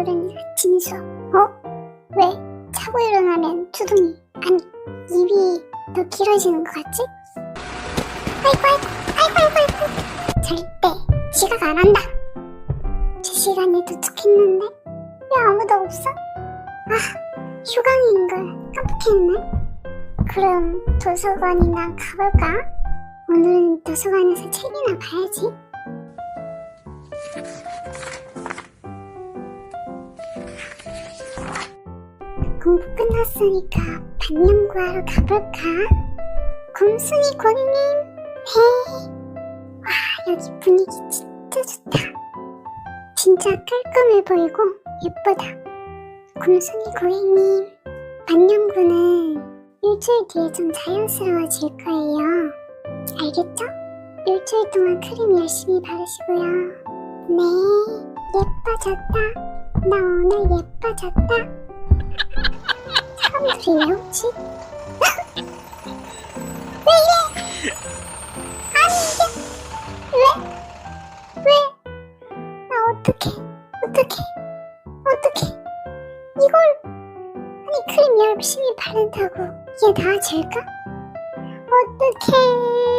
아침 수업. 어? 왜? 자고 일어나면 두둥이, 아니, 입이 더 길어지는 것 같지? 아이고, 아이고, 아이고, 아이고, 아이고. 절대 지각 안 한다. 제 시간에 도착했는데 왜 아무도 없어? 아, 휴강인 걸 깜빡했네. 그럼 도서관이나 가볼까? 오늘은 도서관에서 책이나 봐야지. 공부 끝났으니까 반영구하러 가볼까? 곰순이 고객님, 네. 와, 여기 분위기 진짜 좋다. 진짜 깔끔해 보이고 예쁘다. 곰순이 고객님, 반영구는 일주일 뒤에 좀 자연스러워질 거예요. 알겠죠? 일주일 동안 크림 열심히 바르시고요. 네, 예뻐졌다. 나 오늘 예뻐졌다. 사람들이 왜 웃지? 왜 이래? 아니 이게 왜? 왜? 나 어떡해? 어떡해? 어떡해? 이걸 아니 크림 열심히 바른다고 이게 나아질까? 어떡해?